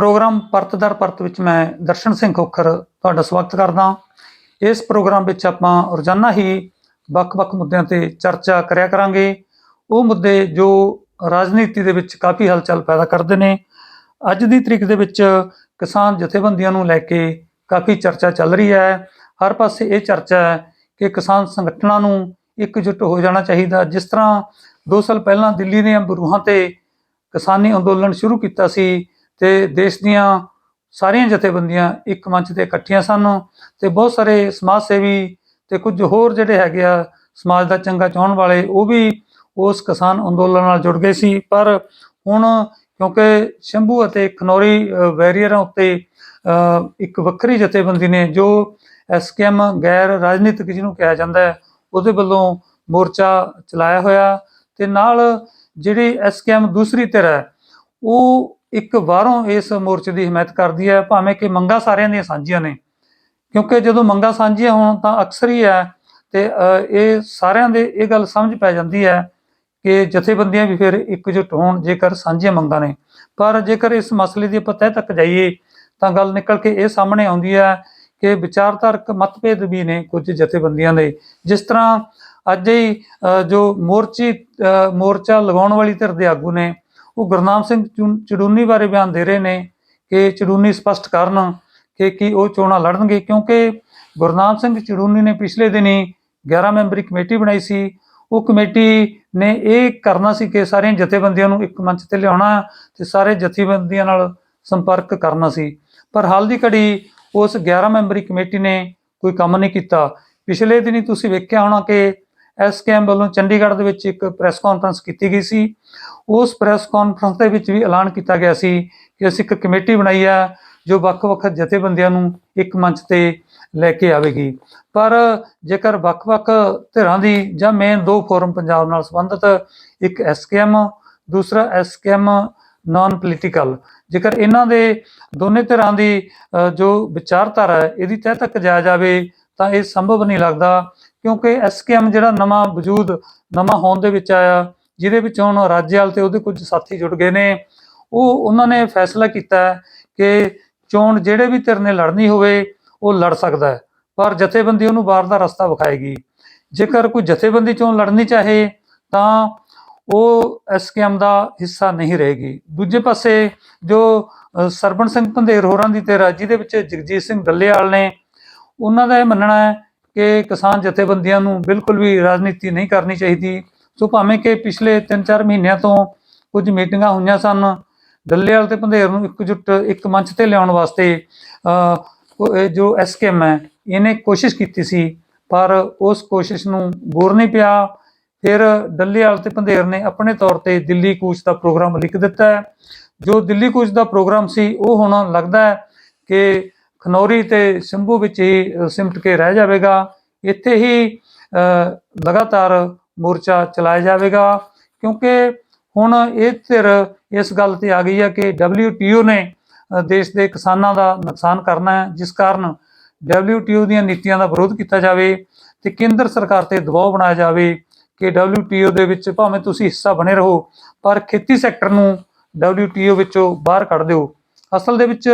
Programme ਪਰਤ ਦਰ ਪਰਤ ਵਿੱਚ ਮੈਂ ਦਰਸ਼ਨ ਸਿੰਘ ਖੋਖਰ ਤੁਹਾਡਾ ਸਵਾਗਤ ਕਰਦਾ ਇਸ ਪ੍ਰੋਗਰਾਮ ਵਿੱਚ ਆਪਾਂ ਰੋਜ਼ਾਨਾ ਹੀ ਵੱਖ-ਵੱਖ ਮੁੱਦਿਆਂ ਤੇ ਚਰਚਾ ਕਰਿਆ ਕਰਾਂਗੇ। ਉਹ ਮੁੱਦੇ ਜੋ ਰਾਜਨੀਤੀ ਦੇ ਵਿੱਚ ਕਾਫੀ ਹਲਚਲ ਪੈਦਾ ਕਰਦੇ ਨੇ। ਅੱਜ ਦੀ ਤਰੀਕ ਦੇ ਵਿੱਚ ਕਿਸਾਨ ਜਥੇਬੰਦੀਆਂ ਨੂੰ ਲੈ ਕੇ ਕਾਫੀ ਚਰਚਾ ਚੱਲ ਰਹੀ ਹੈ। ਹਰ ਪਾਸੇ ਇਹ ਚਰਚਾ ਹੈ ਕਿ ਕਿਸਾਨ ਸੰਗਠਨਾਂ ਨੂੰ ਇਕਜੁੱਟ ਹੋ ਜਾਣਾ ਚਾਹੀਦਾ। ਜਿਸ ਤਰ੍ਹਾਂ 2 ਸਾਲ ਪਹਿਲਾਂ ਦਿੱਲੀ ਦੀਆਂ ਬਰੂਹਾਂ ਤੇ ਕਿਸਾਨੀ ਅੰਦੋਲਨ ਸ਼ੁਰੂ ਕੀਤਾ ਸੀ ਤੇ ਦੇਸ਼ ਦੀਆਂ ਸਾਰੀਆਂ ਜਥੇਬੰਦੀਆਂ ਇੱਕ ਮੰਚ ਤੇ ਇਕੱਠੀਆਂ ਸਨ ਤੇ ਬਹੁਤ ਸਾਰੇ ਸਮਾਜ ਸੇਵੀ ਤੇ ਕੁਝ ਹੋਰ ਜਿਹੜੇ ਹੈਗੇ ਆ ਸਮਾਜ ਦਾ ਚੰਗਾ ਚਾਹਣ ਵਾਲੇ ਉਹ ਵੀ ਉਸ ਕਿਸਾਨ ਅੰਦੋਲਨ ਨਾਲ ਜੁੜ ਗਏ ਸੀ। ਪਰ ਹੁਣ ਕਿਉਂਕਿ ਸ਼ੰਭੂ ਅਤੇ ਖਨੌਰੀ ਵੈਰੀਅਰਾਂ ਉੱਤੇ ਅ, ਇੱਕ ਵੱਖਰੀ ਜਥੇਬੰਦੀ ਨੇ ਜੋ ਐਸਕੇਐਮ ਗੈਰ ਰਾਜਨੀਤਿਕ ਜਿਹਨੂੰ ਕਿਹਾ ਜਾਂਦਾ ਹੈ ਉਹਦੇ ਵੱਲੋਂ ਮੋਰਚਾ ਚਲਾਇਆ ਹੋਇਆ ਤੇ ਨਾਲ ਜਿਹੜੀ ਐਸਕੇਐਮ ਦੂਸਰੀ ਧਿਰ ਹੈ ਉਹ ਇੱਕ ਬਾਹਰੋਂ ਇਸ ਮੋਰਚੇ ਦੀ ਹਮਾਇਤ ਕਰਦੀ ਹੈ, ਭਾਵੇਂ ਕਿ ਮੰਗਾਂ ਸਾਰਿਆਂ ਦੀਆਂ ਸਾਂਝੀਆਂ ਨੇ। ਕਿਉਂਕਿ ਜਦੋਂ ਮੰਗਾਂ ਸਾਂਝੀਆਂ ਹੋਣ ਤਾਂ ਅਕਸਰ ਹੀ ਹੈ ਤੇ ਇਹ ਸਾਰਿਆਂ ਦੇ ਇਹ ਗੱਲ ਸਮਝ ਪੈ ਜਾਂਦੀ ਹੈ ਕਿ ਜਥੇਬੰਦੀਆਂ ਵੀ ਫਿਰ ਇਕਜੁੱਟ ਹੋਣ ਜੇਕਰ ਸਾਂਝੀਆਂ ਮੰਗਾਂ ਨੇ। ਪਰ ਜੇਕਰ ਇਸ ਮਸਲੇ ਦੀ ਆਪਾਂ ਤਹਿ ਤੱਕ ਜਾਈਏ, ਤਾਂ ਗੱਲ ਨਿਕਲ ਕੇ ਇਹ ਸਾਹਮਣੇ ਆਉਂਦੀ ਹੈ ਕਿ ਵਿਚਾਰਧਾਰਕ ਮਤਭੇਦ ਵੀ ਨੇ ਕੁਝ ਜਥੇਬੰਦੀਆਂ ਦੇ। ਜਿਸ ਤਰ੍ਹਾਂ ਅੱਜ ਹੀ ਜੋ ਮੋਰਚੀ ਮੋਰਚਾ ਲਗਾਉਣ ਵਾਲੀ ਧਿਰ ਦੇ ਆਗੂ ਨੇ ਉਹ ਗੁਰਨਾਮ ਸਿੰਘ ਚੁ- ਚੜੂਨੀ ਬਾਰੇ ਬਿਆਨ ਦੇ ਰਹੇ ਨੇ ਕਿ ਚੜੂਨੀ ਸਪਸ਼ਟ ਕਰਨ ਕਿ ਕੀ ਉਹ ਚੋਣਾਂ ਲੜਨਗੇ ਕਿਉਂਕਿ ਗੁਰਨਾਮ ਸਿੰਘ ਚੜੂਨੀ ਨੇ ਪਿਛਲੇ ਦਿਨੀ 11 ਮੈਂਬਰੀ ਕਮੇਟੀ ਬਣਾਈ ਸੀ। ਉਹ ਕਮੇਟੀ ਨੇ ਇਹ ਕਰਨਾ ਸੀ ਕਿ ਸਾਰੀਆਂ ਜਥੇਬੰਦੀਆਂ ਨੂੰ ਇੱਕ ਮੰਚ ਤੇ ਲਿਆਉਣਾ ਤੇ ਸਾਰੇ ਜਥੇਬੰਦੀਆਂ ਨਾਲ ਸੰਪਰਕ ਕਰਨਾ ਸੀ। ਪਰ ਹਾਲ ਦੀ ਘੜੀ ਉਸ 11 ਮੈਂਬਰੀ ਕਮੇਟੀ ਨੇ ਕੋਈ ਕੰਮ ਨਹੀਂ ਕੀਤਾ। ਪਿਛਲੇ ਦਿਨੀ ਤੁਸੀਂ ਵੇਖਿਆ ਹੋਣਾ ਕਿ ਐਸਕੇਐਮ ਵੱਲੋਂ ਚੰਡੀਗੜ੍ਹ ਦੇ ਵਿੱਚ ਇੱਕ ਪ੍ਰੈਸ ਕਾਨਫਰੰਸ ਕੀਤੀ ਗਈ ਸੀ। ਉਸ ਪ੍ਰੈਸ ਕਾਨਫਰੰਸ ਦੇ ਵਿੱਚ ਵੀ ਐਲਾਨ ਕੀਤਾ ਗਿਆ ਸੀ ਕਿ ਅਸੀਂ ਇੱਕ ਕਮੇਟੀ ਬਣਾਈ ਹੈ, ਜੋ ਵੱਖ-ਵੱਖ ਜਥੇਬੰਦੀਆਂ ਨੂੰ ਇੱਕ ਮੰਚ ਤੇ ਲੈ ਕੇ ਆਵੇਗੀ। ਪਰ ਜੇਕਰ ਵੱਖ-ਵੱਖ ਧਿਰਾਂ ਦੀ ਜਾਂ ਮੇਨ ਦੋ ਫੋਰਮ ਪੰਜਾਬ ਨਾਲ ਸੰਬੰਧਿਤ, ਇੱਕ ਐਸਕੇਐਮ ਦੂਸਰਾ ਐਸਕੇਐਮ ਨਾਨ ਪੋਲੀਟੀਕਲ ਜੇਕਰ ਇਹਨਾਂ ਦੇ ਦੋਨੇ ਧਿਰਾਂ ਦੀ ਜੋ ਵਿਚਾਰਧਾਰਾ ਹੈ, ਇਹਦੀ ਤਹਿ ਤੱਕ ਜਾਇਆ ਜਾਵੇ, ਤਾਂ ਇਹ ਸੰਭਵ ਨਹੀਂ ਲੱਗਦਾ ਕਿਉਂਕਿ ਐਸਕੇਐਮ ਜਿਹੜਾ ਨਵਾਂ ਵਜੂਦ, ਨਵਾਂ ਹੋਣ ਦੇ ਵਿੱਚ ਆਇਆ, ਜਿਹਦੇ ਵਿੱਚ ਹੁਣ ਰਾਜੇਵਾਲ ਤੇ ਉਹਦੇ ਕੁਝ ਸਾਥੀ ਜੁੜ ਗਏ ਨੇ। ਉਹ, ਉਹਨਾਂ ਨੇ ਫੈਸਲਾ ਕੀਤਾ ਕਿ ਚੋਣ ਜਿਹੜੇ ਵੀ ਧਿਰ ਨੇ ਲੜਨੀ ਹੋਵੇ, ਉਹ ਲੜ ਸਕਦਾ ਹੈ, ਪਰ ਜਥੇਬੰਦੀ ਉਹਨੂੰ ਬਾਹਰ ਦਾ ਰਸਤਾ ਵਿਖਾਏਗੀ। ਜੇਕਰ ਕੋਈ ਜਥੇਬੰਦੀ ਚੋਣ ਲੜਨੀ ਚਾਹੇ, ਤਾਂ ਉਹ ਐਸਕੇਐਮ ਦਾ ਹਿੱਸਾ ਨਹੀਂ ਰਹੇਗੀ। ਦੂਜੇ ਪਾਸੇ ਜੋ ਸਰਬਣ ਸਿੰਘ ਪੰਧੇਰ ਹੋਰਾਂ ਦੀ ਧਿਰ ਹੈ ਜਿਹਦੇ ਵਿੱਚ ਜਗਜੀਤ ਸਿੰਘ ਡੱਲੇਵਾਲ ਨੇ, ਉਹਨਾਂ ਦਾ ਇਹ ਮੰਨਣਾ ਹੈ ਕਿ ਕਿਸਾਨ ਜਥੇਬੰਦੀਆਂ ਨੂੰ ਬਿਲਕੁਲ ਵੀ ਰਾਜਨੀਤੀ ਨਹੀਂ ਕਰਨੀ ਚਾਹੀਦੀ। ਸੋ ਭਾਵੇਂ ਕਿ ਪਿਛਲੇ 3-4 ਮਹੀਨਿਆਂ ਤੋਂ ਕੁਝ ਮੀਟਿੰਗਾਂ ਹੋਈਆਂ ਸਨ ਡੱਲੇਵਾਲ ਤੇ ਪੰਧੇਰ ਨੂੰ ਇੱਕਜੁੱਟ ਇੱਕ ਮੰਚ ਤੇ ਲਿਆਉਣ ਵਾਸਤੇ ਅ, ਉਹ ਇਹ ਜੋ ਐਸਕੇਐਮ ਹੈ ਇਹਨੇ ਕੋਸ਼ਿਸ਼ ਕੀਤੀ ਸੀ ਪਰ ਉਸ ਕੋਸ਼ਿਸ਼ ਨੂੰ ਬੋਰ ਨਹੀਂ ਪਿਆ। ਫਿਰ ਡੱਲੇਵਾਲ ਤੇ ਪੰਧੇਰ ਨੇ ਆਪਣੇ ਤੌਰ ਤੇ ਦਿੱਲੀ ਕੂਚ ਦਾ ਪ੍ਰੋਗਰਾਮ ਲਿਖ ਦਿੱਤਾ ਜੋ ਦਿੱਲੀ ਕੂਚ ਦਾ ਪ੍ਰੋਗਰਾਮ ਸੀ ਉਹ ਹੁਣ ਲੱਗਦਾ ਹੈ ਕਿ ਖਨੌਰੀ ਤੇ ਸ਼ਿੰਭੂ ਵਿੱਚ ਹੀ ਸਿਮਟ ਕੇ ਰਹਿ ਜਾਵੇਗਾ। ਇੱਥੇ ਹੀ ਲਗਾਤਾਰ ਮੋਰਚਾ ਚਲਾਇਆ ਜਾਵੇਗਾ। ਕਿਉਂਕਿ ਹੁਣ ਇਹ ਧਿਰ ਇਸ ਗੱਲ ਤੇ ਆ ਗਈ ਹੈ ਕਿ WTO ਨੇ ਦੇਸ਼ ਦੇ ਕਿਸਾਨਾਂ ਦਾ ਨੁਕਸਾਨ ਕਰਨਾ ਹੈ, ਜਿਸ ਕਾਰਨ WTO ਦੀਆਂ ਨੀਤੀਆਂ ਦਾ ਵਿਰੋਧ ਕੀਤਾ ਜਾਵੇ ਤੇ ਕੇਂਦਰ ਸਰਕਾਰ ਤੇ ਦਬਾਅ ਬਣਾਇਆ ਜਾਵੇ ਕਿ WTO ਦੇ ਵਿੱਚ ਭਾਵੇਂ ਤੁਸੀਂ ਹਿੱਸਾ ਬਣੇ ਰਹੋ, ਪਰ ਖੇਤੀ ਸੈਕਟਰ ਨੂੰ WTO ਵਿੱਚੋਂ ਬਾਹਰ ਕੱਢ ਦਿਓ। ਅਸਲ ਦੇ ਵਿੱਚ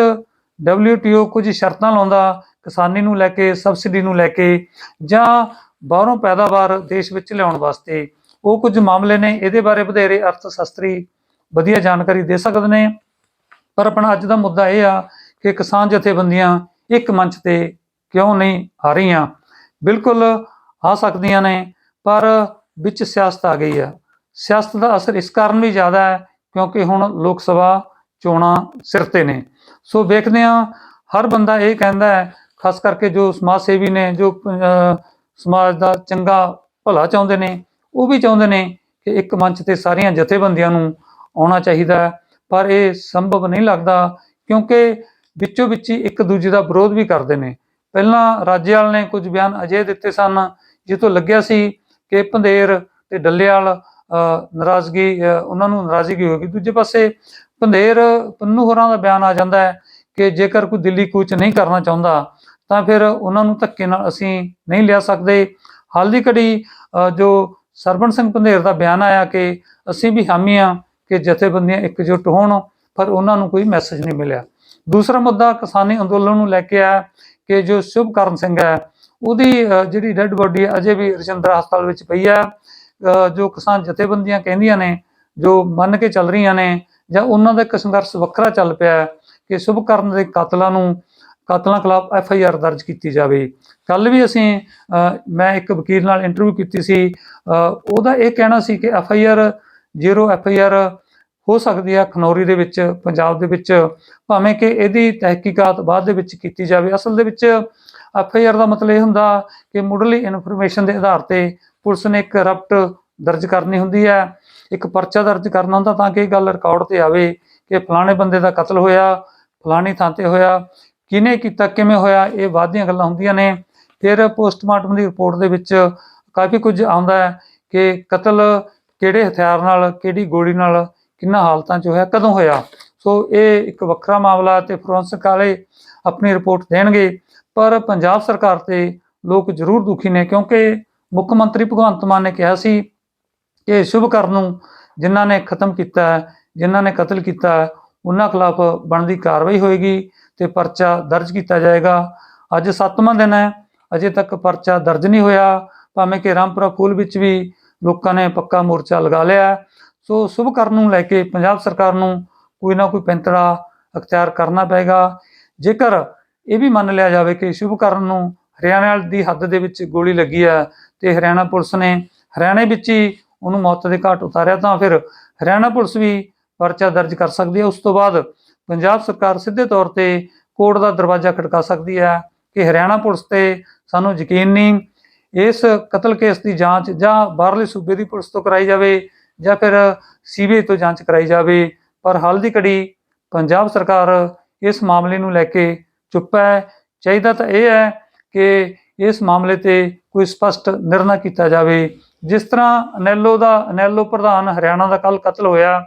WTO ਕੁਝ ਸ਼ਰਤਾਂ ਲਾਉਂਦਾ, ਕਿਸਾਨੀ ਨੂੰ ਲੈ ਕੇ, ਸਬਸਿਡੀ ਨੂੰ ਲੈ ਕੇ ਜਾਂ ਬਾਹਰੋਂ ਪੈਦਾਵਾਰ ਦੇਸ਼ ਵਿੱਚ ਲਿਆਉਣ ਵਾਸਤੇ। ਉਹ ਕੁਝ ਮਾਮਲੇ ਨੇ, ਇਹਦੇ ਬਾਰੇ ਵਧੇਰੇ ਅਰਥ ਸ਼ਾਸਤਰੀ ਵਧੀਆ ਜਾਣਕਾਰੀ ਦੇ ਸਕਦੇ ਨੇ। ਪਰ ਆਪਣਾ ਅੱਜ ਦਾ ਮੁੱਦਾ ਇਹ ਆ ਕਿ ਕਿਸਾਨ ਜਥੇਬੰਦੀਆਂ ਇੱਕ ਮੰਚ ਤੇ ਕਿਉਂ ਨਹੀਂ ਆ ਰਹੀਆਂ? ਬਿਲਕੁਲ ਆ ਸਕਦੀਆਂ ਨੇ, ਪਰ ਵਿੱਚ ਸਿਆਸਤ ਆ ਗਈ ਆ। ਸਿਆਸਤ ਦਾ ਅਸਰ ਇਸ ਕਾਰਨ ਵੀ ਜ਼ਿਆਦਾ ਹੈ ਕਿਉਂਕਿ ਹੁਣ ਲੋਕ ਸਭਾ ਚੋਣਾਂ ਸਿਰ ਤੇ ਨੇ। ਸੋ ਵੇਖਦੇ ਹਾਂ ਹਰ ਬੰਦਾ ਇਹ ਕਹਿੰਦਾ ਹੈ ਖਾਸ ਕਰਕੇ ਜੋ ਸਮਾਜ ਸੇਵੀ ਨੇ ਜੋ ਸਮਾਜ ਦਾ ਚੰਗਾ ਭਲਾ ਚਾਹੁੰਦੇ ਨੇ ਉਹ ਵੀ ਚਾਹੁੰਦੇ ਨੇ ਕਿ ਇੱਕ ਮੰਚ ਤੇ ਸਾਰੀਆਂ ਜਥੇਬੰਦੀਆਂ ਨੂੰ ਆਉਣਾ ਚਾਹੀਦਾ ਹੈ। ਪਰ ਇਹ ਸੰਭਵ ਨਹੀਂ ਲੱਗਦਾ ਕਿਉਂਕਿ ਵਿੱਚੋਂ ਵਿੱਚ ਹੀ ਇੱਕ ਦੂਜੇ ਦਾ ਵਿਰੋਧ ਵੀ ਕਰਦੇ ਨੇ। ਪਹਿਲਾਂ ਰਾਜੇਵਾਲ ਨੇ ਕੁਝ ਬਿਆਨ ਅਜੇ ਦਿੱਤੇ ਸਨ ਜਿਸ ਤੋਂ ਲੱਗਿਆ ਸੀ ਕਿ ਪੰਧੇਰ ਤੇ ਡੱਲੇਵਾਲ ਅਹ, ਨਾਰਾਜ਼ਗੀ ਉਹਨਾਂ ਨੂੰ ਨਾਰਾਜ਼ਗੀ ਹੋਗੀ ਦੂਜੇ ਪਾਸੇ ਪੰਧੇਰ ਪੰਨੂ ਹੋਰਾਂ ਦਾ ਬਿਆਨ ਆ ਜਾਂਦਾ ਹੈ ਕਿ ਜੇਕਰ ਕੋਈ ਦਿੱਲੀ ਕੂਚ ਨਹੀਂ ਕਰਨਾ ਚਾਹੁੰਦਾ, ਤਾਂ ਫਿਰ ਉਹਨਾਂ ਨੂੰ ਧੱਕੇ ਨਾਲ ਅਸੀਂ ਨਹੀਂ ਲਿਆ ਸਕਦੇ। ਹਾਲ ਦੀ ਘੜੀ ਜੋ ਸਰਬਣ ਸਿੰਘ ਪੰਧੇਰ ਦਾ ਬਿਆਨ ਆਇਆ ਕਿ ਅਸੀਂ ਵੀ ਹਾਮੀ ਹਾਂ ਕਿ ਜਥੇਬੰਦੀਆਂ ਇਕਜੁੱਟ ਹੋਣ, ਪਰ ਉਹਨਾਂ ਨੂੰ ਕੋਈ ਮੈਸੇਜ ਨਹੀਂ ਮਿਲਿਆ। ਦੂਸਰਾ ਮੁੱਦਾ ਕਿਸਾਨੀ ਅੰਦੋਲਨ ਨੂੰ ਲੈ ਕੇ ਆ ਕਿ ਜੋ ਸ਼ੁਭਕਰਨ ਸਿੰਘ ਹੈ, ਉਹਦੀ ਜਿਹੜੀ ਡੈੱਡ ਬੋਡੀ ਅਜੇ ਵੀ ਰਜਿੰਦਰਾ ਹਸਪਤਾਲ ਵਿੱਚ ਪਈ ਹੈ। ਜੋ ਕਿਸਾਨ ਜਥੇਬੰਦੀਆਂ ਕਹਿੰਦੀਆਂ ਨੇ, ਜੋ ਮੰਨ ਕੇ ਚੱਲ ਰਹੀਆਂ ਨੇ ਜਾਂ ਉਹਨਾਂ ਦਾ ਇੱਕ ਸੰਘਰਸ਼ ਵੱਖਰਾ ਚੱਲ ਪਿਆ ਹੈ ਕਿ ਸ਼ੁਭਕਰਨ ਦੇ ਕਾਤਲਾਂ ਨੂੰ, ਕਾਤਲਾਂ ਖਿਲਾਫ ਐਫ ਆਈ ਆਰ ਦਰਜ ਕੀਤੀ ਜਾਵੇ। ਕੱਲ ਵੀ ਅਸੀਂ ਮੈਂ ਇੱਕ ਵਕੀਲ ਨਾਲ ਇੰਟਰਵਿਊ ਕੀਤੀ ਸੀ। ਉਹਦਾ ਇਹ ਕਹਿਣਾ ਸੀ ਕਿ F I R, zero F I R ਹੋ ਸਕਦੀ ਹੈ ਖਨੌਰੀ ਦੇ ਵਿੱਚ, ਪੰਜਾਬ ਦੇ ਵਿੱਚ, ਭਾਵੇਂ ਕਿ ਇਹਦੀ ਤਹਿਕੀਕਾਤ ਬਾਅਦ ਦੇ ਵਿੱਚ ਕੀਤੀ ਜਾਵੇ। ਅਸਲ ਦੇ ਵਿੱਚ ਐਫ ਆਈ ਆਰ ਦਾ ਮਤਲਬ ਇਹ ਹੁੰਦਾ ਕਿ ਮੁੱਢਲੀ ਇਨਫੋਰਮੇਸ਼ਨ ਦੇ ਆਧਾਰ ਤੇ ਪੁਲਿਸ ਨੇ ਇੱਕ ਰਪਟ ਦਰਜ ਕਰਨੀ ਹੁੰਦੀ ਹੈ। ਇੱਕ ਪਰਚਾ ਦਰਜ ਕਰਨਾ ਹੁੰਦਾ ਤਾਂ ਕਿ ਇਹ ਗੱਲ ਰਿਕਾਰਡ ਤੇ ਆਵੇ ਕਿ ਫਲਾਣੇ ਬੰਦੇ ਦਾ ਕਤਲ ਹੋਇਆ, ਫਲਾਣੀ ਥਾਂ ਤੇ ਹੋਇਆ, ਕਿਹਨੇ ਕੀਤਾ, ਕਿਵੇਂ ਹੋਇਆ, ਇਹ ਬਾਅਦ ਦੀਆਂ ਗੱਲਾਂ ਹੁੰਦੀਆਂ ਨੇ। ਫਿਰ ਪੋਸਟਮਾਰਟਮ ਦੀ ਰਿਪੋਰਟ ਦੇ ਵਿੱਚ ਕਾਫੀ ਕੁਝ ਆਉਂਦਾ ਹੈ ਕਿ ਕਤਲ ਕਿਹੜੇ ਹਥਿਆਰ ਨਾਲ, ਕਿਹੜੀ ਗੋਲੀ ਨਾਲ, ਕਿੰਨਾ ਹਾਲਤਾਂ 'ਚ ਹੋਇਆ, ਕਦੋਂ ਹੋਇਆ। ਸੋ ਇਹ ਇੱਕ ਵੱਖਰਾ ਮਾਮਲਾ ਤੇ ਫੋਰੈਂਸਿਕ ਵਾਲੇ ਆਪਣੀ ਰਿਪੋਰਟ ਦੇਣਗੇ। ਪਰ ਪੰਜਾਬ ਸਰਕਾਰ ਤੇ ਲੋਕ ਜ਼ਰੂਰ ਦੁਖੀ ਨੇ ਕਿਉਂਕਿ ਮੁੱਖ ਮੰਤਰੀ ਭਗਵੰਤ ਮਾਨ ਨੇ ਕਿਹਾ ਸੀ ਕਿ ਸ਼ੁਭਕਰਨ ਨੂੰ ਜਿਨ੍ਹਾਂ ਨੇ ਖਤਮ ਕੀਤਾ ਹੈ, ਜਿਨ੍ਹਾਂ ਨੇ ਕਤਲ ਕੀਤਾ ਹੈ, ਉਹਨਾਂ ਖਿਲਾਫ ਬਣਦੀ ਕਾਰਵਾਈ ਹੋਏਗੀ ਤੇ ਪਰਚਾ ਦਰਜ ਕੀਤਾ ਜਾਏਗਾ। ਅੱਜ 7ਵਾਂ ਦਿਨ ਹੈ, ਅਜੇ ਤੱਕ ਪਰਚਾ ਦਰਜ ਨਹੀਂ ਹੋਇਆ। ਭਾਵੇਂ ਕਿ ਰਾਮਪੁਰਾ ਫੂਲ ਵਿੱਚ ਵੀ ਲੋਕਾਂ ਨੇ ਪੱਕਾ ਮੋਰਚਾ ਲਗਾ ਲਿਆ ਹੈ। ਸੋ ਸ਼ੁਭਕਰਨ ਨੂੰ ਲੈ ਕੇ ਪੰਜਾਬ ਸਰਕਾਰ ਨੂੰ ਕੋਈ ਨਾ ਕੋਈ ਪੈਂਤੜਾ ਅਖਤਿਆਰ ਕਰਨਾ ਪਏਗਾ। ਜੇਕਰ ਇਹ ਵੀ ਮੰਨ ਲਿਆ ਜਾਵੇ ਕਿ ਸ਼ੁਭਕਰਨ ਨੂੰ ਹਰਿਆਣਾ ਦੀ ਹੱਦ ਦੇ ਵਿੱਚ ਗੋਲੀ ਲੱਗੀ ਹੈ ਤੇ ਹਰਿਆਣਾ ਪੁਲਿਸ ਨੇ ਹਰਿਆਣੇ ਵਿੱਚ ਹੀ ਉਹਨੂੰ ਮੌਤ ਦੇ ਘਾਟ ਉਤਾਰਿਆ ਤਾਂ ਫਿਰ ਹਰਿਆਣਾ ਪੁਲਿਸ ਵੀ ਪਰਚਾ ਦਰਜ ਕਰ ਸਕਦੀ ਹੈ। ਉਸ ਤੋਂ ਬਾਅਦ ਪੰਜਾਬ ਸਰਕਾਰ ਸਿੱਧੇ ਤੌਰ ਤੇ ਕੋਰਟ ਦਾ ਦਰਵਾਜ਼ਾ ਖੜਕਾ ਸਕਦੀ ਹੈ ਕਿ ਹਰਿਆਣਾ ਪੁਲਿਸ ਤੇ ਸਾਨੂੰ ਯਕੀਨ ਨਹੀਂ ਇਸ ਕਤਲ ਕੇਸ ਦੀ ਜਾਂਚ ਜਾਂ ਬਾਹਰਲੇ ਸੂਬੇ ਦੀ ਪੁਲਿਸ ਤੋਂ ਕਰਾਈ ਜਾਵੇ ਜਾਂ ਫਿਰ ਸੀਬੀਆਈ ਤੋਂ ਜਾਂਚ ਕਰਾਈ ਜਾਵੇ। ਪਰ ਹਾਲ ਦੀ ਘੜੀ ਪੰਜਾਬ ਸਰਕਾਰ ਇਸ ਮਾਮਲੇ ਨੂੰ ਲੈ ਕੇ ਚੁੱਪ ਹੈ। ਚਾਹੀਦਾ ਤਾਂ ਇਹ ਹੈ ਕਿ ਇਸ ਮਾਮਲੇ ਤੇ ਕੋਈ ਸਪਸ਼ਟ ਨਿਰਣਾ ਕੀਤਾ ਜਾਵੇ। ਜਿਸ ਤਰ੍ਹਾਂ ਅਨੈਲੋ ਦਾ, ਅਨੈਲੋ ਪ੍ਰਧਾਨ ਹਰਿਆਣਾ ਦਾ ਕੱਲ ਕਤਲ ਹੋਇਆ,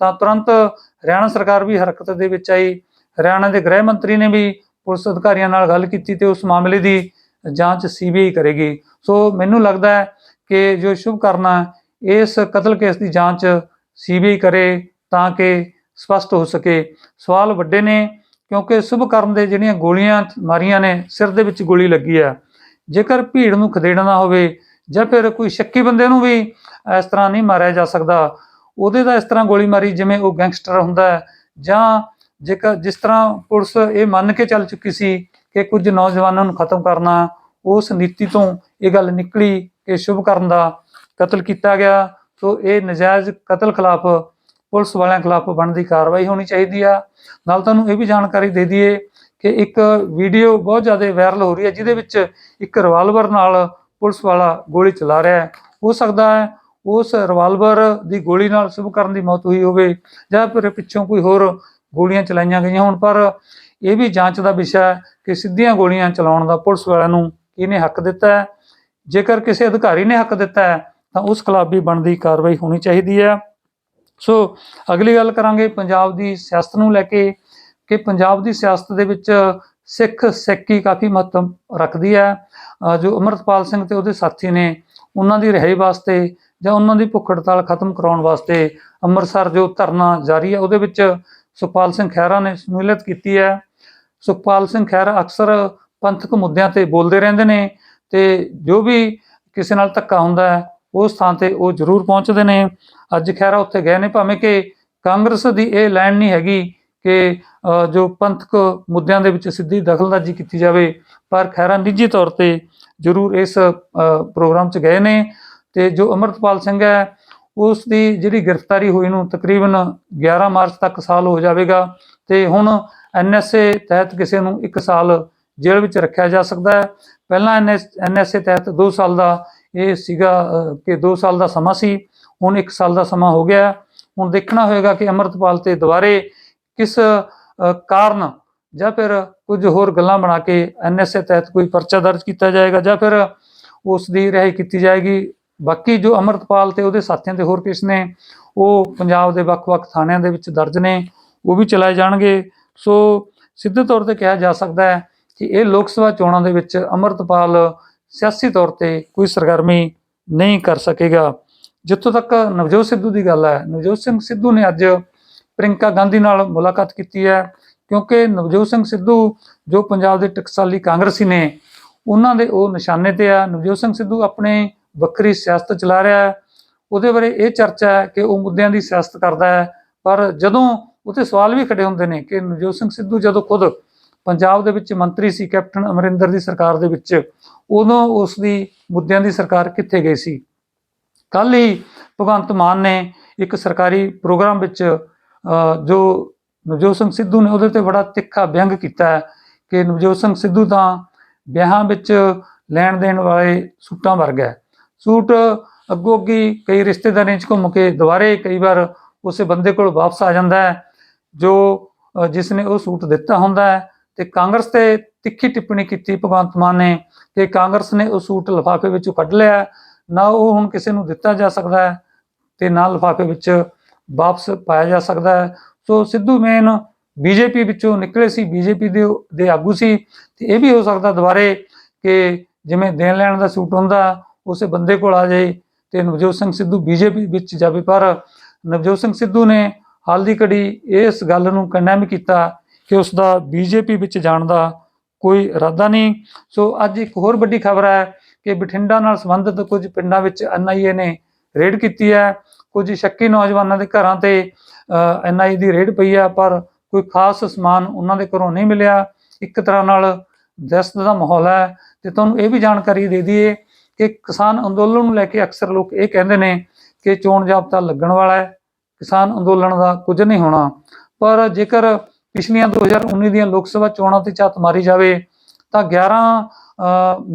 ਤਾਂ ਤੁਰੰਤ ਹਰਿਆਣਾ ਸਰਕਾਰ ਵੀ ਹਰਕਤ ਦੇ ਵਿੱਚ ਆਈ। ਹਰਿਆਣਾ ਦੇ ਗ੍ਰਹਿ ਮੰਤਰੀ ਨੇ ਵੀ ਪੁਲਿਸ ਅਧਿਕਾਰੀਆਂ ਨਾਲ ਗੱਲ ਕੀਤੀ ਤੇ ਉਸ ਮਾਮਲੇ ਦੀ ਜਾਂਚ ਸੀਬੀਆਈ ਕਰੇਗੀ। ਸੋ ਮੈਨੂੰ ਲੱਗਦਾ ਹੈ ਕਿ ਜੋ ਸ਼ੁਭ ਕਰਨਾ ਇਸ ਕਤਲ ਕੇਸ ਦੀ ਜਾਂਚ ਸੀਬੀਆਈ ਕਰੇ ਤਾਂ ਕਿ ਸਪਸ਼ਟ ਹੋ ਸਕੇ। ਸਵਾਲ ਵੱਡੇ ਨੇ, ਕਿਉਂਕਿ ਸ਼ੁਭ ਕਰਨ ਦੇ ਜਿਹੜੀਆਂ ਗੋਲੀਆਂ ਮਾਰੀਆਂ ਨੇ, ਸਿਰ ਦੇ ਵਿੱਚ ਗੋਲੀ ਲੱਗੀ ਹੈ ਜੇਕਰ ਭੀੜ ਨੂੰ ਖਦੇੜਨਾ ਹੋਵੇ ਜਾਂ ਫਿਰ ਕੋਈ ਸ਼ੱਕੀ ਬੰਦੇ ਨੂੰ ਵੀ ਇਸ ਤਰ੍ਹਾਂ ਨਹੀਂ ਮਾਰਿਆ ਜਾ ਸਕਦਾ। ਉਹਦੇ ਤਾਂ ਇਸ ਤਰ੍ਹਾਂ ਗੋਲੀ ਮਾਰੀ ਜਿਵੇਂ ਉਹ ਗੈਂਗਸਟਰ ਹੁੰਦਾ ਹੈ, ਜਾਂ ਜੇਕਰ ਜਿਸ ਤਰ੍ਹਾਂ ਪੁਲਿਸ ਇਹ ਮੰਨ ਕੇ ਚੱਲ ਚੁੱਕੀ ਸੀ ਕਿ ਕੁਝ ਨੌਜਵਾਨਾਂ ਨੂੰ ਖਤਮ ਕਰਨਾ, ਉਸ ਨੀਤੀ ਤੋਂ ਇਹ ਗੱਲ ਨਿਕਲੀ ਕਿ ਸ਼ੁਭ ਕਰਨ ਦਾ ਕਤਲ ਕੀਤਾ ਗਿਆ, ਸੋ ਇਹ ਨਜਾਇਜ਼ ਕਤਲ ਖਿਲਾਫ ਪੁਲਿਸ ਵਾਲਿਆਂ ਖਿਲਾਫ ਬਣਦੀ ਕਾਰਵਾਈ ਹੋਣੀ ਚਾਹੀਦੀ ਆ। ਨਾਲ ਤੁਹਾਨੂੰ ਇਹ ਵੀ ਜਾਣਕਾਰੀ ਦੇ ਦਈਏ ਕਿ ਇੱਕ ਵੀਡੀਓ ਬਹੁਤ ਜ਼ਿਆਦਾ ਵਾਇਰਲ ਹੋ ਰਹੀ ਹੈ, ਜਿਹਦੇ ਵਿੱਚ ਇੱਕ ਰਿਵਾਲਵਰ ਨਾਲ ਪੁਲਿਸ ਵਾਲਾ ਗੋਲੀ ਚਲਾ ਰਿਹਾ ਹੈ। ਹੋ ਸਕਦਾ ਹੈ ਉਸ ਰਿਵਾਲਵਰ ਦੀ ਗੋਲੀ ਨਾਲ ਸ਼ੁਭ ਕਰਨ ਦੀ ਮੌਤ ਹੋਈ ਹੋਵੇ ਜਾਂ ਫਿਰ ਪਿੱਛੋਂ ਕੋਈ ਹੋਰ ਗੋਲੀਆਂ ਚਲਾਈਆਂ ਗਈਆਂ ਹੋਣ। ਪਰ ਇਹ ਵੀ ਜਾਂਚ ਦਾ ਵਿਸ਼ਾ ਹੈ ਕਿ ਸਿੱਧੀਆਂ ਗੋਲੀਆਂ ਚਲਾਉਣ ਦਾ ਪੁਲਿਸ ਵਾਲਿਆਂ ਨੂੰ ਕਿਹਨੇ ਹੱਕ ਦਿੱਤਾ ਹੈ। ਜੇਕਰ ਕਿਸੇ ਅਧਿਕਾਰੀ ਨੇ ਹੱਕ ਦਿੱਤਾ ਹੈ, ਤਾਂ ਉਸ ਖਿਲਾਫ ਵੀ ਬਣਦੀ ਕਾਰਵਾਈ ਹੋਣੀ ਚਾਹੀਦੀ ਹੈ। ਸੋ ਅਗਲੀ ਗੱਲ ਕਰਾਂਗੇ ਪੰਜਾਬ ਦੀ ਸਿਆਸਤ ਨੂੰ ਲੈ ਕੇ ਕਿ ਪੰਜਾਬ ਦੀ ਸਿਆਸਤ ਦੇ ਵਿੱਚ ਸਿੱਖ ਸਿੱਕੀ ਕਾਫੀ ਮਹੱਤਵ ਰੱਖਦੀ ਹੈ। ਜੋ ਅਮਰਤਪਾਲ ਸਿੰਘ ਤੇ ਉਹਦੇ ਸਾਥੀ ਨੇ, ਉਹਨਾਂ ਦੀ ਰਿਹਾਈ ਵਾਸਤੇ ਜਾਂ ਉਹਨਾਂ ਦੀ ਭੁੱਖ ਹੜਤਾਲ ਖਤਮ ਕਰਾਉਣ ਵਾਸਤੇ ਅੰਮ੍ਰਿਤਸਰ ਜੋ ਧਰਨਾ ਜਾਰੀ ਹੈ, ਉਹਦੇ ਵਿੱਚ ਸੁਖਪਾਲ ਸਿੰਘ ਖਹਿਰਾ ਨੇ ਸ਼ਮੂਲੀਅਤ ਕੀਤੀ ਹੈ। ਸੁਖਪਾਲ ਸਿੰਘ ਖਹਿਰਾ ਅਕਸਰ ਪੰਥਕ ਮੁੱਦਿਆਂ ਤੇ ਬੋਲਦੇ ਰਹਿੰਦੇ ਨੇ ਤੇ ਜੋ ਵੀ ਕਿਸੇ ਨਾਲ ਧੱਕਾ ਹੁੰਦਾ ਹੈ, ਉਸ ਥਾਂ ਤੇ ਉਹ ਜ਼ਰੂਰ ਪਹੁੰਚਦੇ ਨੇ। ਅੱਜ ਖਹਿਰਾ ਉੱਥੇ ਗਏ ਨੇ, ਭਾਵੇਂ ਕਿ ਕਾਂਗਰਸ ਦੀ ਇਹ ਲਾਈਨ ਨਹੀਂ ਹੈਗੀ ਕਿ ਜੋ ਪੰਥਕ ਮੁੱਦਿਆਂ ਦੇ ਵਿੱਚ ਸਿੱਧੀ ਦਖਲਅੰਦਾਜ਼ੀ ਕੀਤੀ ਜਾਵੇ, ਪਰ ਖਹਿਰਾ ਨਿੱਜੀ ਤੌਰ ਤੇ ਜ਼ਰੂਰ ਇਸ ਪ੍ਰੋਗਰਾਮ 'ਚ ਗਏ ਨੇ ਤੇ ਜੋ ਅਮਰਤਪਾਲ ਸਿੰਘ ਹੈ, ਉਸ ਦੀ ਜਿਹੜੀ ਗ੍ਰਿਫਤਾਰੀ ਹੋਈ ਨੂੰ ਤਕਰੀਬਨ 11 ਮਾਰਚ ਤੱਕ ਸਾਲ ਹੋ ਜਾਵੇਗਾ ਤੇ ਹੁਣ ਐਨਐਸਏ ਤਹਿਤ ਕਿਸੇ ਨੂੰ 1 ਸਾਲ ਜੇਲ੍ਹ ਵਿੱਚ ਰੱਖਿਆ ਜਾ ਸਕਦਾ ਹੈ। ਪਹਿਲਾਂ ਐਨਐਸਏ ਤਹਿਤ 2 ਸਾਲ ਦਾ ਇਹ ਸੀਗਾ ਕਿ 2 ਸਾਲ ਦਾ ਸਮਾਂ ਸੀ, ਹੁਣ 1 ਸਾਲ ਦਾ ਸਮਾਂ ਹੋ ਗਿਆ। ਹੁਣ ਦੇਖਣਾ ਹੋਏਗਾ ਕਿ ਅਮਰਤਪਾਲ ਤੇ ਦੁਬਾਰੇ ਕਿਸ ਕਾਰਨ ਜਾਂ ਫਿਰ ਕੁਝ ਹੋਰ ਗੱਲਾਂ ਬਣਾ ਕੇ ਐਨਐਸਏ ਤਹਿਤ ਕੋਈ ਪਰਚਾ ਦਰਜ ਕੀਤਾ ਜਾਏਗਾ ਜਾਂ ਫਿਰ ਉਸ ਦੀ ਰਿਹਾਈ ਕੀਤੀ ਜਾਏਗੀ? ਬਾਕੀ ਜੋ ਅਮਰਤਪਾਲ ਤੇ ਉਹਦੇ ਸਾਥੀਆਂ ਦੇ ਹੋਰ ਕੇਸ ਨੇ, ਉਹ ਪੰਜਾਬ ਦੇ ਵੱਖ-ਵੱਖ ਥਾਣਿਆਂ ਦੇ ਵਿੱਚ ਦਰਜ ਨੇ, ਉਹ ਵੀ ਚਲਾਏ ਜਾਣਗੇ। ਸੋ ਸਿੱਧੇ ਤੌਰ ਤੇ ਕਿਹਾ ਜਾ ਸਕਦਾ ਹੈ ਕਿ ਇਹ ਲੋਕ ਸਭਾ ਚੋਣਾਂ ਦੇ ਵਿੱਚ ਅਮਰਤਪਾਲ ਸਿਆਸੀ ਤੌਰ ਤੇ ਕੋਈ ਸਰਗਰਮੀ ਨਹੀਂ ਕਰ ਸਕੇਗਾ। ਜਿੱਥੋਂ ਤੱਕ ਨਵਜੋਤ ਸਿੱਧੂ ਦੀ ਗੱਲ ਹੈ, ਨਵਜੋਤ ਸਿੰਘ ਸਿੱਧੂ ਨੇ ਅੱਜ ਪ੍ਰਿੰਕਾ ਗਾਂਧੀ ਨਾਲ ਮੁਲਾਕਾਤ ਕੀਤੀ ਹੈ, ਕਿਉਂਕਿ ਨਵਜੋਤ ਸਿੰਘ ਸਿੱਧੂ, ਜੋ ਪੰਜਾਬ ਦੇ ਟਕਸਾਲੀ ਕਾਂਗਰਸੀ ਨੇ, ਉਹਨਾਂ ਦੇ ਉਹ ਨਿਸ਼ਾਨੇ ਤੇ ਆ। ਨਵਜੋਤ ਸਿੰਘ ਸਿੱਧੂ ਆਪਣੇ ਵੱਖਰੀ ਸਿਆਸਤ ਚਲਾ ਰਿਹਾ ਹੈ। ਉਹਦੇ ਬਾਰੇ ਇਹ ਚਰਚਾ ਹੈ ਕਿ ਉਹ ਮੁੱਦਿਆਂ ਦੀ ਸਿਆਸਤ ਕਰਦਾ ਹੈ। ਪਰ ਜਦੋਂ ਉਤੇ ਸਵਾਲ ਵੀ ਖੜੇ ਹੁੰਦੇ ਨੇ ਕਿ ਨਵਜੋਤ ਸਿੰਘ ਸਿੱਧੂ ਜਦੋਂ ਖੁਦ ਪੰਜਾਬ ਦੇ ਵਿੱਚ ਮੰਤਰੀ ਸੀ, ਕੈਪਟਨ ਅਮਰਿੰਦਰ ਦੀ ਸਰਕਾਰ ਦੇ ਵਿੱਚ, ਉਦੋਂ ਉਸ ਦੀ ਮੁੱਦਿਆਂ ਦੀ ਸਰਕਾਰ ਕਿੱਥੇ ਗਈ ਸੀ? ਕੱਲ ਹੀ ਭਗਵੰਤ ਮਾਨ ਨੇ ਇੱਕ ਸਰਕਾਰੀ ਪ੍ਰੋਗਰਾਮ ਵਿੱਚ ਜੋ ਨਵਜੋਤ ਸਿੰਘ ਸਿੱਧੂ ਨੇ ਉਹਦੇ ਤੇ ਬੜਾ ਤਿੱਖਾ ਵਿਅੰਗ ਕੀਤਾ ਹੈ ਕਿ ਨਵਜੋਤ ਸਿੰਘ ਸਿੱਧੂ ਤਾਂ ਵਿਆਹਾਂ ਵਿੱਚ ਲੈਣ ਦੇਣ ਵਾਲੇ ਸੂਟਾਂ ਵਰਗਾ ਹੈ। ਸੂਟ ਅੱਗੋਂ ਅੱਗੀ ਕਈ ਰਿਸ਼ਤੇਦਾਰਾਂ 'ਚ ਘੁੰਮ ਕੇ ਦੁਬਾਰੇ ਕਈ ਵਾਰ ਉਸੇ ਬੰਦੇ ਕੋਲ ਵਾਪਸ ਆ ਜਾਂਦਾ ਹੈ ਜੋ ਅ, ਜਿਸ ਨੇ ਉਹ ਸੂਟ ਦਿੱਤਾ ਹੁੰਦਾ ਹੈ ਤੇ ਕਾਂਗਰਸ ਤੇ ਤਿੱਖੀ ਟਿੱਪਣੀ ਕੀਤੀ। ਭਗਵੰਤ ਮਾਨ ਨੇ ਕਿ ਕਾਂਗਰਸ ਨੇ ਉਹ ਸੂਟ ਲਿਫਾਫੇ ਵਿੱਚੋਂ ਕੱਢ ਲਿਆ ਨਾ ਉਹ ਹੁਣ ਕਿਸੇ ਨੂੰ ਦਿੱਤਾ ਜਾ ਸਕਦਾ ਹੈ ਤੇ ਨਾ ਲਿਫਾਫੇ ਵਿੱਚ ਵਾਪਸ ਪਾਇਆ ਜਾ ਸਕਦਾ ਹੈ। ਸੋ ਸਿੱਧੂ ਮੇਨ ਬੀਜੇਪੀ ਵਿੱਚੋਂ ਨਿਕਲੇ ਸੀ। ਬੀਜੇਪੀ ਦੇ ਦੇ ਆਗੂ ਸੀ। ਤੇ ਇਹ ਵੀ ਹੋ ਸਕਦਾ ਦੁਬਾਰੇ ਕਿ ਜਿਵੇਂ ਦੇਣ ਲੈਣ ਦਾ ਸੂਟ ਹੁੰਦਾ, ਉਸੇ ਬੰਦੇ ਕੋਲ ਆ ਜਾਏ ਤੇ ਨਵਜੋਤ ਸਿੰਘ ਸਿੱਧੂ ਬੀਜੇਪੀ ਵਿੱਚ ਜਾਵੇ। ਪਰ ਨਵਜੋਤ ਸਿੰਘ ਸਿੱਧੂ ਨੇ ਹਾਲ ਦੀ ਘੜੀ ਇਸ ਗੱਲ ਨੂੰ ਕੰਡੈਮ ਕੀਤਾ ਕਿ ਉਸ ਦਾ ਬੀਜੇਪੀ ਵਿੱਚ ਜਾਣ ਦਾ ਕੋਈ ਇਰਾਦਾ ਨਹੀਂ। ਸੋ ਅੱਜ ਇੱਕ ਹੋਰ ਵੱਡੀ ਖਬਰ ਹੈ ਕਿ ਬਠਿੰਡਾ ਨਾਲ ਸੰਬੰਧਿਤ ਕੁਝ ਪਿੰਡਾਂ ਵਿੱਚ ਐਨਆਈਏ ਨੇ ਰੇਡ ਕੀਤੀ ਹੈ। ਕੁਝ ਸ਼ੱਕੀ ਨੌਜਵਾਨਾਂ ਦੇ ਘਰਾਂ ਤੇ ਐਨਆਈ ਦੀ ਰੇਡ ਪਈ ਹੈ ਪਰ ਕੋਈ ਖਾਸ ਸਮਾਨ ਉਹਨਾਂ ਦੇ ਘਰੋਂ ਨਹੀਂ ਮਿਲਿਆ। ਇੱਕ ਤਰ੍ਹਾਂ ਨਾਲ ਦਹਿਸ਼ਤ ਦਾ ਮਾਹੌਲ ਹੈ। ਤੇ ਤੁਹਾਨੂੰ ਇਹ ਵੀ ਜਾਣਕਾਰੀ ਦੇ ਦਈਏ ਕਿ ਕਿਸਾਨ ਅੰਦੋਲਨ ਨੂੰ ਲੈ ਕੇ ਅਕਸਰ ਲੋਕ ਇਹ ਕਹਿੰਦੇ ਨੇ ਕਿ ਚੋਣ ਜਾਬਤਾ ਲੱਗਣ ਵਾਲਾ ਹੈ। ਕਿਸਾਨ ਅੰਦੋਲਨ ਦਾ ਕੁਝ ਨਹੀਂ ਹੋਣਾ। ਪਰ ਜੇਕਰ ਪਿਛਲੀਆਂ 2019 ਦੀਆਂ ਲੋਕ ਸਭਾ ਚੋਣਾਂ ਤੇ ਝਾਤ ਮਾਰੀ ਜਾਵੇ, ਤਾਂ 11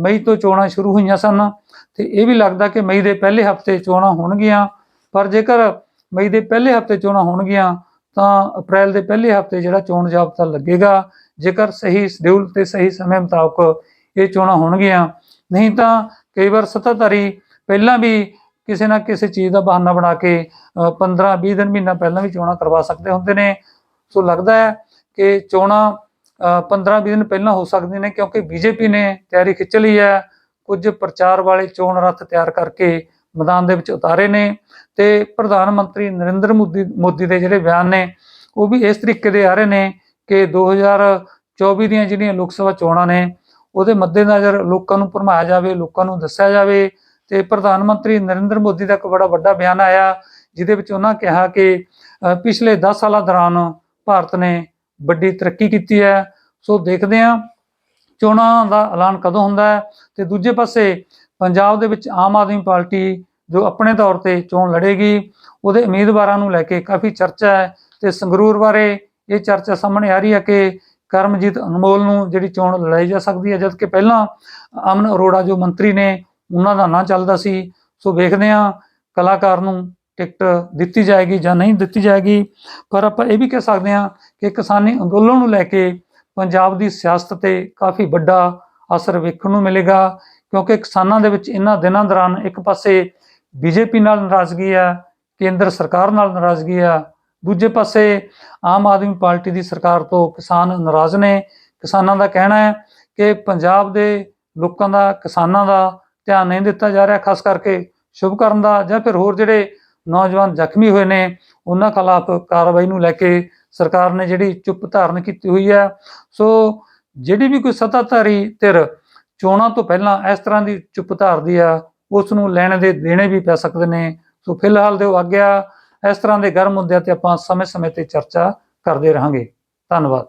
ਮਈ ਤੋਂ ਚੋਣਾਂ ਸ਼ੁਰੂ ਹੋਈਆਂ ਸਨ। ਤੇ ਇਹ ਵੀ ਲੱਗਦਾ ਕਿ ਮਈ ਦੇ ਪਹਿਲੇ ਹਫ਼ਤੇ ਚੋਣਾਂ ਹੋਣਗੀਆਂ। ਪਰ ਜੇਕਰ ਮਈ ਦੇ ਪਹਿਲੇ ਹਫ਼ਤੇ ਚੋਣਾਂ ਹੋਣਗੀਆਂ, ਤਾਂ ਅਪ੍ਰੈਲ ਦੇ ਪਹਿਲੇ ਹਫ਼ਤੇ ਜਿਹੜਾ ਚੋਣ ਜਾਬਤਾ ਲੱਗੇਗਾ, ਜੇਕਰ ਸਹੀ ਸ਼ਡਿਊਲ ਤੇ ਸਹੀ ਸਮੇਂ ਮੁਤਾਬਕ ਇਹ ਚੋਣਾਂ ਹੋਣਗੀਆਂ, ਨਹੀਂ ਤਾਂ ਕਈ ਵਾਰ ਸੱਤਾਧਾਰੀ ਪਹਿਲਾਂ ਵੀ ਕਿਸੇ ਨਾ ਕਿਸੇ ਚੀਜ਼ ਦਾ ਬਹਾਨਾ ਬਣਾ ਕੇ 15 20 ਦਿਨ ਮਹੀਨਾ ਪਹਿਲਾਂ ਵੀ ਚੋਣਾਂ ਕਰਵਾ ਸਕਦੇ ਹੁੰਦੇ ਨੇ। ਸੋ ਲੱਗਦਾ ਹੈ ਕਿ ਚੋਣਾਂ 15 20 ਦਿਨ ਪਹਿਲਾਂ ਹੋ ਸਕਦੀਆਂ ਨੇ, ਕਿਉਂਕਿ ਬੀਜੇਪੀ ਨੇ ਤਿਆਰੀ ਖਿੱਚ ਲਈ ਹੈ। ਕੁਝ ਪ੍ਰਚਾਰ ਵਾਲੇ ਚੋਣ ਰੱਥ ਤਿਆਰ ਕਰਕੇ ਮੈਦਾਨ ਦੇ ਵਿੱਚ ਉਤਾਰੇ ਨੇ ਤੇ ਪ੍ਰਧਾਨ ਮੰਤਰੀ ਨਰਿੰਦਰ ਮੋਦੀ ਮੋਦੀ ਦੇ ਜਿਹੜੇ ਬਿਆਨ ਨੇ, ਉਹ ਵੀ ਇਸ ਤਰੀਕੇ ਦੇ ਆ ਰਹੇ ਨੇ ਕਿ 2024 ਦੀਆਂ ਜਿਹੜੀਆਂ ਲੋਕ ਸਭਾ ਚੋਣਾਂ ਨੇ, ਉਹਦੇ ਮੱਦੇਨਜ਼ਰ ਲੋਕਾਂ ਨੂੰ ਭਰਮਾਇਆ ਜਾਵੇ, ਲੋਕਾਂ ਨੂੰ ਦੱਸਿਆ ਜਾਵੇ ਤੇ ਪ੍ਰਧਾਨ ਮੰਤਰੀ ਨਰਿੰਦਰ ਮੋਦੀ ਦਾ ਇੱਕ ਬੜਾ ਵੱਡਾ ਬਿਆਨ ਆਇਆ, ਜਿਹਦੇ ਵਿੱਚ ਉਹਨਾਂ ਕਿਹਾ ਕਿ ਪਿਛਲੇ 10 ਸਾਲਾਂ ਦੌਰਾਨ ਭਾਰਤ ਨੇ ਵੱਡੀ ਤਰੱਕੀ ਕੀਤੀ ਹੈ। ਸੋ ਦੇਖਦੇ ਹਾਂ ਚੋਣਾਂ ਦਾ ਐਲਾਨ ਕਦੋਂ ਹੁੰਦਾ ਹੈ ਤੇ ਦੂਜੇ ਪਾਸੇ ਪੰਜਾਬ ਦੇ ਵਿੱਚ ਆਮ ਆਦਮੀ ਪਾਰਟੀ ਜੋ ਆਪਣੇ ਤੌਰ ਤੇ ਚੋਣ ਲੜੇਗੀ, ਉਹਦੇ ਉਮੀਦਵਾਰਾਂ ਨੂੰ ਲੈ ਕੇ ਕਾਫੀ ਚਰਚਾ ਹੈ ਤੇ ਸੰਗਰੂਰ ਬਾਰੇ ਇਹ ਚਰਚਾ ਸਾਹਮਣੇ ਆ ਰਹੀ ਹੈ ਕਿ ਕਰਮਜੀਤ ਅਨਮੋਲ ਨੂੰ ਜਿਹੜੀ ਚੋਣ ਲੜਾਈ ਜਾ ਸਕਦੀ ਹੈ, ਜਦਕਿ ਪਹਿਲਾਂ ਅਮਨ ਅਰੋੜਾ ਜੋ ਮੰਤਰੀ ਨੇ, ਉਹਨਾਂ ਦਾ ਨਾਂ ਚੱਲਦਾ ਸੀ। ਸੋ ਵੇਖਦੇ ਹਾਂ ਕਲਾਕਾਰ ਨੂੰ ਟਿਕਟ ਦਿੱਤੀ ਜਾਏਗੀ ਜਾਂ ਨਹੀਂ ਦਿੱਤੀ ਜਾਏਗੀ। ਪਰ ਆਪਾਂ ਇਹ ਵੀ ਕਹਿ ਸਕਦੇ ਹਾਂ ਕਿ ਕਿਸਾਨੀ ਅੰਦੋਲਨ ਨੂੰ ਲੈ ਕੇ ਪੰਜਾਬ ਦੀ ਸਿਆਸਤ ਤੇ ਕਾਫੀ ਵੱਡਾ ਅਸਰ ਵੇਖਣ ਨੂੰ ਮਿਲੇਗਾ। ਕਿਉਂਕਿ ਕਿਸਾਨਾਂ ਦੇ ਵਿੱਚ ਇਹਨਾਂ ਦਿਨਾਂ ਦੌਰਾਨ ਇੱਕ ਪਾਸੇ ਬੀਜੇਪੀ ਨਾਲ ਨਾਰਾਜ਼ਗੀ ਆ, ਕੇਂਦਰ ਸਰਕਾਰ ਨਾਲ ਨਾਰਾਜ਼ਗੀ ਆ, ਦੂਜੇ ਪਾਸੇ ਆਮ ਆਦਮੀ ਪਾਰਟੀ ਦੀ ਸਰਕਾਰ ਤੋਂ ਕਿਸਾਨ ਨਾਰਾਜ਼ ਨੇ। ਕਿਸਾਨਾਂ ਦਾ ਕਹਿਣਾ ਹੈ ਕਿ ਪੰਜਾਬ ਦੇ ਲੋਕਾਂ ਦਾ, ਕਿਸਾਨਾਂ ਦਾ ਧਿਆਨ ਨਹੀਂ ਦਿੱਤਾ ਜਾ ਰਿਹਾ, ਖਾਸ ਕਰਕੇ ਸ਼ੁਭ ਕਰਨ ਦਾ ਜਾਂ ਫਿਰ ਹੋਰ ਜਿਹੜੇ ਨੌਜਵਾਨ ਜ਼ਖਮੀ ਹੋਏ ਨੇ, ਉਹਨਾਂ ਖਿਲਾਫ ਕਾਰਵਾਈ ਨੂੰ ਲੈ ਕੇ ਸਰਕਾਰ ਨੇ ਜਿਹੜੀ ਚੁੱਪ ਧਾਰਨ ਕੀਤੀ ਹੋਈ ਹੈ। ਸੋ ਜਿਹੜੀ ਵੀ ਕੋਈ ਸੱਤਾਧਾਰੀ ਧਿਰ ਚੋਣਾਂ ਤੋਂ ਪਹਿਲਾਂ ਇਸ ਤਰ੍ਹਾਂ ਦੀ ਚੁੱਪ ਧਾਰਦੀ ਆ ਉਸ ਨੂੰ ਲੈਣ ਦੇ ਦੇਣੇ ਵੀ ਪੈ ਸਕਦੇ ਨੇ। ਸੋ ਫਿਲਹਾਲ ਦਿਓ ਆਗਿਆ, ਇਸ ਤਰ੍ਹਾਂ ਦੇ ਗਰਮ ਮੁੱਦਿਆਂ ਤੇ ਆਪਾਂ ਸਮੇਂ-ਸਮੇਂ ਤੇ ਚਰਚਾ ਕਰਦੇ ਰਹਾਂਗੇ। ਧੰਨਵਾਦ।